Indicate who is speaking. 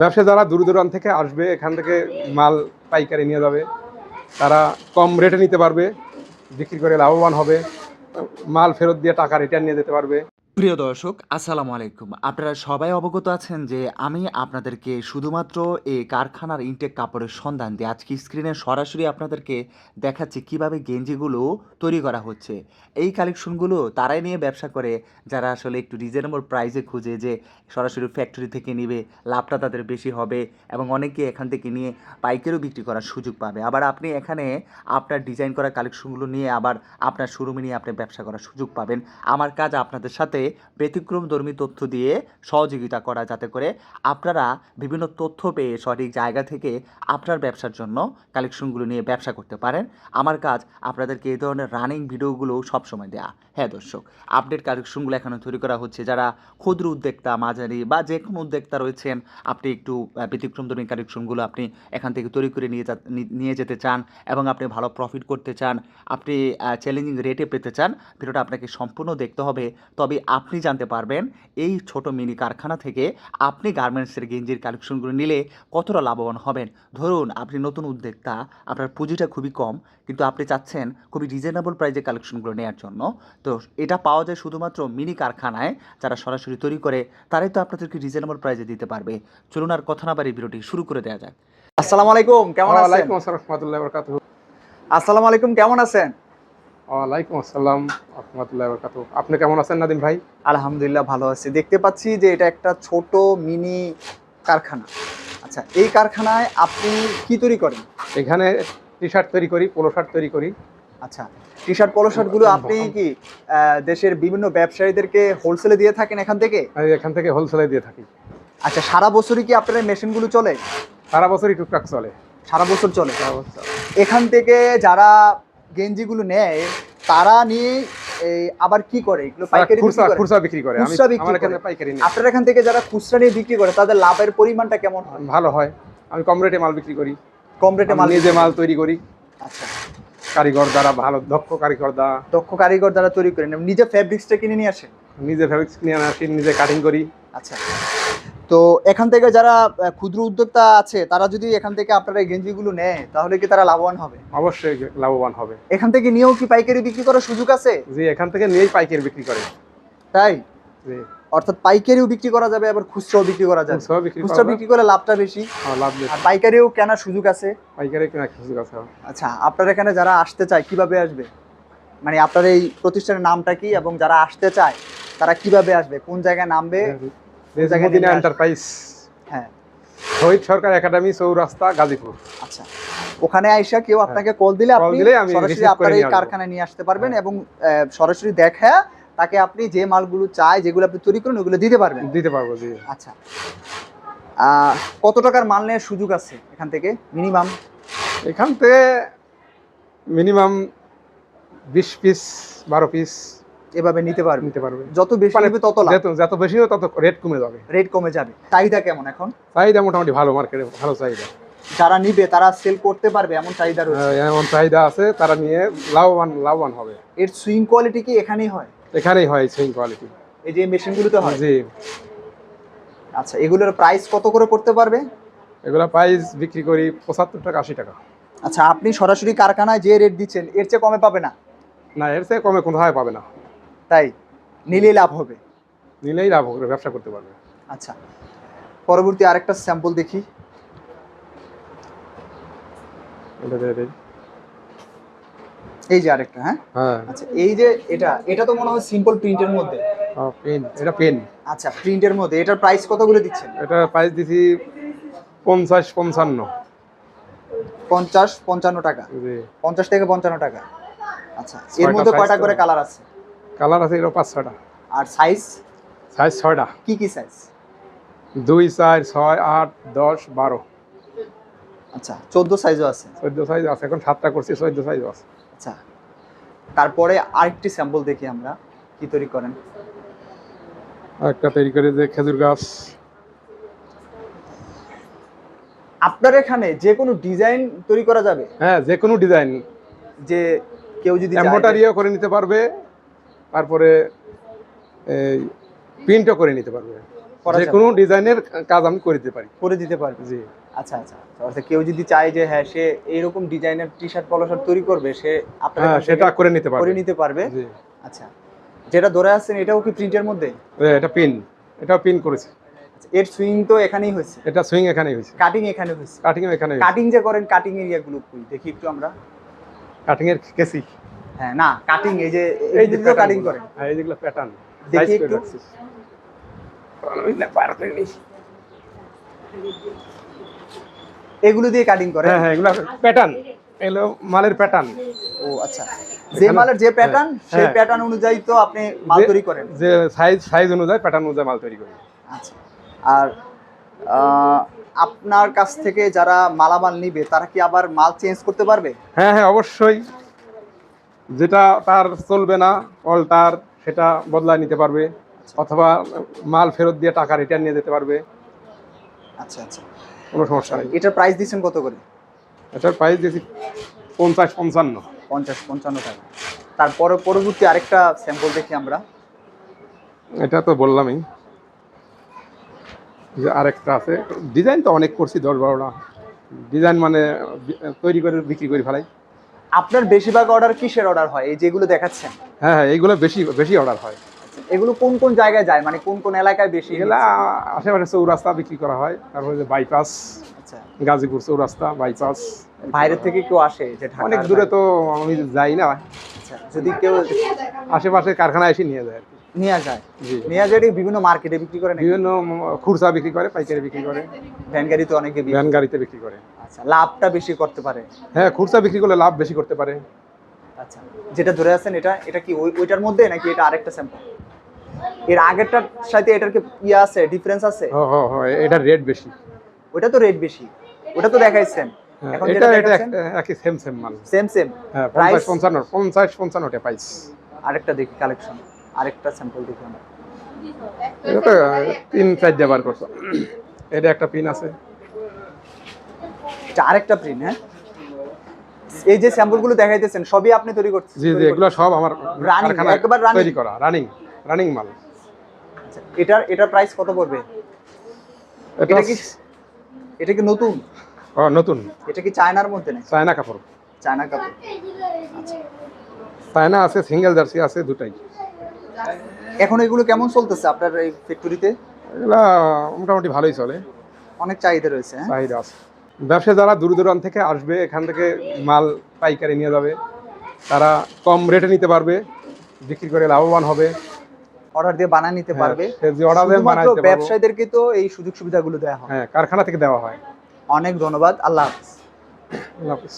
Speaker 1: ব্যবসা যারা দূর দূরান্ত থেকে আসবে, এখান থেকে মাল পাইকারি নিয়ে যাবে। তারা কম রেটে নিতে পারবে, বিক্রি করে লাভবান হবে। মাল ফেরত দিয়ে টাকা রিটার্ন নিয়ে যেতে পারবে।
Speaker 2: প্রিয় দর্শক, আসসালামু আলাইকুম। আপনারা সবাই অবগত আছেন যে আমি আপনাদেরকে শুধুমাত্র এই কারখানার ইনটেক কাপড়ের সন্ধান দিয়ে আজকে স্ক্রিনে সরাসরি আপনাদেরকে দেখাচ্ছি কীভাবে গেঞ্জিগুলো তৈরি করা হচ্ছে। এই কালেকশনগুলো তারাই নিয়ে ব্যবসা করে, যারা আসলে একটু রিজনেবল প্রাইসে খুঁজে যে সরাসরি ফ্যাক্টরি থেকে নিবে, লাভটা তাদের বেশি হবে এবং অনেকে এখান থেকে নিয়ে পাইকারিও বিক্রি করার সুযোগ পাবে। আবার আপনি এখানে আপনার ডিজাইন করা কালেকশনগুলো নিয়ে আবার আপনার শোরুমে নিয়ে আপনি ব্যবসা করার সুযোগ পাবেন। আমার কাজ আপনাদের সাথে ব্যতিক্রমধর্মী তথ্য দিয়ে সহযোগিতা করা যাতে করে আপনারা বিভিন্ন তথ্য পেয়ে সঠিক জায়গা থেকে আপনার ব্যবসার জন্য কালেকশনগুলো নিয়ে ব্যবসা করতে পারেন। আমার কাজ আপনাদেরকে এই ধরনের রানিং ভিডিওগুলো সবসময় দেয়া। হ্যাঁ দর্শক আপডেট কালেকশনগুলো এখানে তৈরি করা হচ্ছে। যারা ক্ষুদ্র উদ্যোক্তা, মাঝারি বা যে কোনো উদ্যোক্তা রয়েছেন, আপনি একটু ব্যতিক্রমধর্মী কালেকশনগুলো আপনি এখান থেকে তৈরি করে নিয়ে নিয়ে যেতে চান এবং আপনি ভালো প্রফিট করতে চান, আপনি চ্যালেঞ্জিং রেটে পেতে চান, ভিডিওটা আপনাকে সম্পূর্ণ দেখতে হবে। তবে আপনি জানতে পারবেন এই ছোট মিনি কারখানা থেকে আপনি গার্মেন্টসের গেঞ্জির কালেকশনগুলো নিলে কতটা লাভবান হবেন। ধরুন আপনি নতুন উদ্যোক্তা আপনার পুঁজিটা খুবই কম কিন্তু আপনি চাচ্ছেন খুবই রিজনেবল প্রাইজে কালেকশনগুলো নেওয়ার জন্য। তো এটা পাওয়া যায় শুধুমাত্র মিনি কারখানায় যারা সরাসরি তৈরি করে তারাই তো আপনাদেরকে রিজনেবল প্রাইজে দিতে পারবে। চলুন আর কথা না বাড়ি ভিডিওটি শুরু করে দেওয়া যাক। আসসালামু আলাইকুম কেমন আছেন?
Speaker 1: আসসালামু
Speaker 2: আলাইকুম কেমন আছেন?
Speaker 1: ওয়ালাইকুম আসসালাম রহমতুল্লাহ বরকাত আপনি কেমন আছেন নাদিম ভাই?
Speaker 3: আলহামদুলিল্লাহ ভালো আছি। দেখতে পাচ্ছি যে এটা একটা ছোট মিনি কারখানা। আচ্ছা এই কারখানায় আপনি কি তৈরি করেন?
Speaker 1: এখানে টি শার্ট তৈরি করি পোলো শার্ট তৈরি করি।
Speaker 3: আচ্ছা টি শার্ট পলো শার্টগুলো আপনি কি দেশের বিভিন্ন ব্যবসায়ীদেরকে হোলসেলে দিয়ে থাকেন এখান থেকে?
Speaker 1: এখান থেকে হোলসেলে দিয়ে থাকি।
Speaker 3: আচ্ছা সারা বছরই কি আপনার মেশিনগুলো চলে?
Speaker 1: সারা বছরই টুকটাক চলে।
Speaker 3: সারা বছর চলে।
Speaker 1: সারা বছর।
Speaker 3: এখান থেকে যারা গেঞ্জিগুলো নেয় তারা নিয়ে আবার কি করে? এগুলো পাইকারি বিক্রি
Speaker 1: খুচরা
Speaker 3: করে?
Speaker 1: বিক্রি করে।
Speaker 3: খুচরা বিক্রি করে।
Speaker 1: পাইকারি
Speaker 3: আপনার এখান থেকে যারা খুচরা নিয়ে বিক্রি করে তাদের লাভের পরিমাণটা কেমন হয়?
Speaker 1: ভালো হয়। আমি কম রেটে মাল বিক্রি করি।
Speaker 3: কম রেটে মাল
Speaker 1: নিজে মাল তৈরি করি।
Speaker 3: আচ্ছা।
Speaker 1: কারিগর দ্বারা ভালো দক্ষ কারিগর দ্বারা।
Speaker 3: দক্ষ কারিগর দ্বারা তৈরি করেন। নিজে ফ্যাব্রিক্সটা কিনে নিয়ে আসেন?
Speaker 1: নিজে ফেব্রিক্স নিয়ে আসি নিজে কাটিং করি।
Speaker 3: আচ্ছা। তো এখান থেকে যারা ক্ষুদ্র উদ্যোক্তা আছে তারা যদি এখান থেকে আপনার এই গেঞ্জিগুলো নেয় তাহলে কি তারা লাভবান হবে?
Speaker 1: অবশ্যই লাভবান হবে।
Speaker 3: এখান থেকে নিয়েও কি পাইকারি বিক্রি করার সুযোগ আছে?
Speaker 1: যে এখান থেকে নিয়েই পাইকারি বিক্রি করে।
Speaker 3: তাই?
Speaker 1: যে
Speaker 3: অর্থাৎ পাইকারিও বিক্রি করা যাবে আবার খুচরাও বিক্রি করা যাবে।
Speaker 1: খুচরা বিক্রি
Speaker 3: খুচরা বিক্রি করে লাভটা বেশি।
Speaker 1: হ্যাঁ, লাভ বেশি।
Speaker 3: আর পাইকারিও কেনার সুযোগ আছে?
Speaker 1: পাইকারি কেনা সুযোগ আছে
Speaker 3: আচ্ছা আপনার এখানে যারা আসতে চায় কীভাবে আসবে? মানে আপনার এই প্রতিষ্ঠানের নামটা কি এবং যারা আসতে চায় তারা কীভাবে আসবে? কোন জায়গায় নামবে?
Speaker 1: মদিনা এন্টারপ্রাইজ
Speaker 3: হ্যাঁ।
Speaker 1: শহীদ সরকার একাডেমি চৌরাস্তা গাজীপুর।
Speaker 3: আচ্ছা। ওখানে আইসা কেউ আপনাকে কল দিলে
Speaker 1: হ্যাঁ।
Speaker 3: আপনি সরাসরি আপনার এই কারখানায় নিয়ে আসতে পারবেন
Speaker 1: হ্যাঁ।
Speaker 3: এবং সরাসরি দেখা তাকে আপনি যে মালগুলো চায় যেগুলো আপনি তৈরি করেন ওগুলো দিতে পারবেন।
Speaker 1: দিতে পারব জি
Speaker 3: আচ্ছা। কত টাকার মাল নেওয়ার সুযোগ আছে এখান থেকে? মিনিমাম?
Speaker 1: এখান থেকে মিনিমাম বিশ পিস বারো পিস
Speaker 3: এভাবে নিতে পারবে।
Speaker 1: নিতে পারবে।
Speaker 3: যত বেশি
Speaker 1: মানে
Speaker 3: নেবে তত লাভ।
Speaker 1: যত যত বেশি হবে তত রেট কমে যাবে।
Speaker 3: রেট কমে যাবে। চাহিদা কেমন এখন?
Speaker 1: চাহিদা মোটামুটি ভালো মার্কেটে ভালো চাহিদা।
Speaker 3: যারা নিবে তারা সেল করতে পারবে এমন চাহিদা রয়েছে?
Speaker 1: এমন চাহিদা আছে তারা নিয়ে লাভবান লাভবান হবে।
Speaker 3: এর সুইং কোয়ালিটি কি এখানেই হয়?
Speaker 1: এখানেই হয় সুইং কোয়ালিটি
Speaker 3: এই যে মেশিনগুলোতে হয়?
Speaker 1: জি।
Speaker 3: আচ্ছা এগুলোর প্রাইস কত করে পড়তে পারবে?
Speaker 1: এগুলা প্রাইস বিক্রি করি পঁচাত্তর টাকা আশি টাকা।
Speaker 3: আচ্ছা আপনি সরাসরি কারখানায় যে রেট দিচ্ছেন এর চেয়ে কমে পাবে না?
Speaker 1: না এর চেয়ে কমে কোথায় পাবে না।
Speaker 3: তাই নিলেই লাভ হবে।
Speaker 1: নিলেই লাভ হবে ব্যবসা করতে পারবে।
Speaker 3: আচ্ছা পরবর্তী আরেকটা স্যাম্পল দেখি। এই যে আরেকটা হ্যাঁ?
Speaker 1: হ্যাঁ।
Speaker 3: আচ্ছা এই যে এটা এটা তো মনে হয় সিম্পল প্রিন্টের মধ্যে।
Speaker 1: পেন এটা পেন
Speaker 3: আচ্ছা প্রিন্টের মধ্যে এটার প্রাইস কতগুলো দিচ্ছেন?
Speaker 1: এটা প্রাইস দিছি পঞ্চাশ পঞ্চান্ন।
Speaker 3: পঞ্চাশ পঞ্চান্ন টাকা। পঞ্চাশ থেকে পঞ্চান্ন টাকা। আচ্ছা এর মধ্যে কয়টা করে কালার আছে?
Speaker 1: কালার আছে এগুলো পাঁচ ছয়টা।
Speaker 3: আর সাইজ
Speaker 1: সাইজ ছয়টা।
Speaker 3: কি কি সাইজ
Speaker 1: দুই চার ছয় আট দশ বারো।
Speaker 3: আচ্ছা চোদ্দ সাইজও আছে।
Speaker 1: চোদ্দ সাইজ আছে এখন সাতটা করছি চোদ্দ সাইজও আছে।
Speaker 3: আচ্ছা তারপরে আরেকটি স্যাম্পল দেখি আমরা কি তৈরি করেন?
Speaker 1: একটা তৈরি করে যে খেজুর গাছ।
Speaker 3: আপনার এখানে যে কোনো ডিজাইন তৈরি করা যাবে?
Speaker 1: হ্যাঁ যে কোনো ডিজাইন
Speaker 3: যে কেউ যদি
Speaker 1: এম্বোটারিও করে নিতে পারবে তারপরে এই প্রিন্টও করে নিতে পারবে। যে কোনো ডিজাইনের কাজ আমি করে দিতে পারি।
Speaker 3: করে দিতে পারবে।
Speaker 1: জি।
Speaker 3: আচ্ছা আচ্ছা। অর্থাৎ কেউ যদি চায় যে হ্যাঁ সে এইরকম ডিজাইনের টি শার্ট পলো শার্ট তৈরি করবে সে আপনার
Speaker 1: হ্যাঁ সেটা করে নিতে
Speaker 3: করে নিতে পারবে।
Speaker 1: জি।
Speaker 3: আচ্ছা। যেটা ধরে আছেন এটাও কি প্রিন্টের মধ্যে?
Speaker 1: এটা পিন এটাও পিন করেছে।
Speaker 3: আচ্ছা, এর সুইং তো এখানেই হয়েছে?
Speaker 1: এটা সুইং এখানেই হয়েছে।
Speaker 3: কাটিং এখানে হয়েছে?
Speaker 1: কাটিং এখানে
Speaker 3: কাটিং যে করেন কাটিং এরিয়াগুলো কই দেখি একটু আমরা।
Speaker 1: কাটিং এর কেসি
Speaker 3: হ্যাঁ না কাটিং এই যে
Speaker 1: এই যে
Speaker 3: কাটিং করেন
Speaker 1: হ্যাঁ এই যেগুলো প্যাটার্ন
Speaker 3: দেখি একটু। এগুলো দিয়ে কাটিং করেন
Speaker 1: হ্যাঁ হ্যাঁ এগুলো প্যাটার্ন এগুলো মালের প্যাটার্ন
Speaker 3: ও আচ্ছা। যে মালের যে প্যাটার্ন সেই। প্যাটার্ন অনুযায়ী তো আপনি মাল তৈরি করেন।
Speaker 1: যে সাইজ সাইজ অনুযায়ী প্যাটার্ন অনুযায়ী মাল তৈরি করি।
Speaker 3: আচ্ছা। আর আপনার কাছ থেকে যারা মালামাল নিবে তারা কি আবার মাল চেঞ্জ করতে পারবে?
Speaker 1: হ্যাঁ হ্যাঁ অবশ্যই। যেটা তার চলবে না অল্টার সেটা বদলায় নিতে পারবে অথবা মাল ফেরত দিয়ে টাকা রিটার্ন নিয়ে যেতে পারবে।
Speaker 3: আচ্ছা আচ্ছা।
Speaker 1: কোনো সমস্যা নেই।
Speaker 3: এটার প্রাইস দিচ্ছেন কত করে?
Speaker 1: এটার প্রাইস দিয়েছি পঞ্চাশ পঞ্চান্ন।
Speaker 3: পঞ্চাশ পঞ্চান্ন টাকা। তারপরে পরবর্তী আরেকটা স্যাম্পল দেখি আমরা।
Speaker 1: এটা তো বললামই। যে আরেকটা আছে। ডিজাইন তো অনেক করছি দশ বারোটা। ডিজাইন মানে তৈরি করে বিক্রি করে ফেলাই।
Speaker 3: আপনার বেশিরভাগ অর্ডার কিসের অর্ডার হয়? এই যেগুলো দেখাচ্ছেন।
Speaker 1: হ্যাঁ হ্যাঁ এইগুলো বেশি বেশি অর্ডার হয়।
Speaker 3: এগুলো কোন কোন জায়গায় যায়? মানে কোন কোন এলাকায় বেশি?
Speaker 1: এগুলা আশেপাশে চৌরাস্তা বিক্রি করা হয়। তারপরে যে বাইপাস
Speaker 3: আচ্ছা।
Speaker 1: গাজীপুর চৌরাস্তা বাইপাস
Speaker 3: বাইরে থেকে কেউ আসে যে
Speaker 1: অনেক দূরে তো আমি যাই না।
Speaker 3: আচ্ছা, যদি কেউ
Speaker 1: আশেপাশে কারখানায় এসে নিয়ে যায়
Speaker 3: নিয়ে যায়? নিয়ে যায় বিভিন্ন মার্কেটে বিক্রি করে
Speaker 1: বিভিন্ন খুরসা বিক্রি করে পাইকারি বিক্রি করে।
Speaker 3: ভ্যান গাড়িতে অনেকে
Speaker 1: ভ্যান গাড়িতে বিক্রি করে।
Speaker 3: আচ্ছা লাভটা বেশি করতে পারে।
Speaker 1: হ্যাঁ খুরসা বিক্রি করলে লাভ বেশি করতে পারে।
Speaker 3: আচ্ছা যেটা ধরে আছেন এটা এটা কি ওই ওইটার মধ্যে নাকি এটা আরেকটা স্যাম্পল এর আগেরটার সাথে এটার কি ইয়ে আছে ডিফারেন্স আছে?
Speaker 1: হ হ হ এটার রেট বেশি।
Speaker 3: ওটা তো রেট বেশি। ওটা তো দেখাইছেন।
Speaker 1: হ্যাঁ,
Speaker 3: এখন
Speaker 1: এটা এটা একই সেম সেম মাল।
Speaker 3: সেম সেম
Speaker 1: হ্যাঁ
Speaker 3: Price?
Speaker 1: পঞ্চাশ পঞ্চান্ন পঞ্চাশ পঞ্চান্নটা পাইস
Speaker 3: আরেকটা দেখি কালেকশন আরেকটা স্যাম্পল দেখি আমরা।
Speaker 1: এটা তো তিন করছ। এটা একটা পিন আছে।
Speaker 3: এটা আরেকটা প্রিন্ট হ্যাঁ? এই যে স্যাম্পলগুলো দেখাইতেছেন সবই আপনি তৈরি করছেন
Speaker 1: জি জি এগুলো সব আমার কারখানায়
Speaker 3: একবার running?
Speaker 1: তৈরি করা রানিং রানিং মাল।
Speaker 3: আচ্ছা, এটার এটার প্রাইস কত পড়বে?
Speaker 1: এটা
Speaker 3: এটা কি এটা কি নতুন?
Speaker 1: ও, নতুন।
Speaker 3: এটা কি চায়নার মধ্যে নাকি?
Speaker 1: চায়না কাপড়।
Speaker 3: চায়না কাপড়।
Speaker 1: চায়না আছে সিঙ্গেল জার্সি আছে দুটাই।
Speaker 3: এখন এগুলো কেমন চলতেছে আপনার এই ফ্যাক্টরিতে
Speaker 1: এগুলা মোটামুটি ভালোই চলে।
Speaker 3: অনেক চাহিদা রয়েছে হ্যাঁ?
Speaker 1: চাহিদা আছে। ব্যবসা যারা দূর দূরান্ত থেকে আসবে এখান থেকে মাল পাইকারি নিয়ে যাবে। তারা কম রেটে নিতে পারবে বিক্রি করে লাভবান হবে।
Speaker 3: অর্ডার দিয়ে বানায় নিতে
Speaker 1: হ্যাঁ,
Speaker 3: পারবে।
Speaker 1: সে যে
Speaker 3: অর্ডার
Speaker 1: দিয়ে দিতে
Speaker 3: ব্যবসায়ীদেরকে তো এই সুযোগ সুবিধাগুলো দেওয়া হয়।
Speaker 1: হ্যাঁ কারখানা থেকে দেওয়া হয়।
Speaker 3: অনেক ধন্যবাদ আল্লাহ হাফিজ।
Speaker 1: আল্লাহ হাফিজ।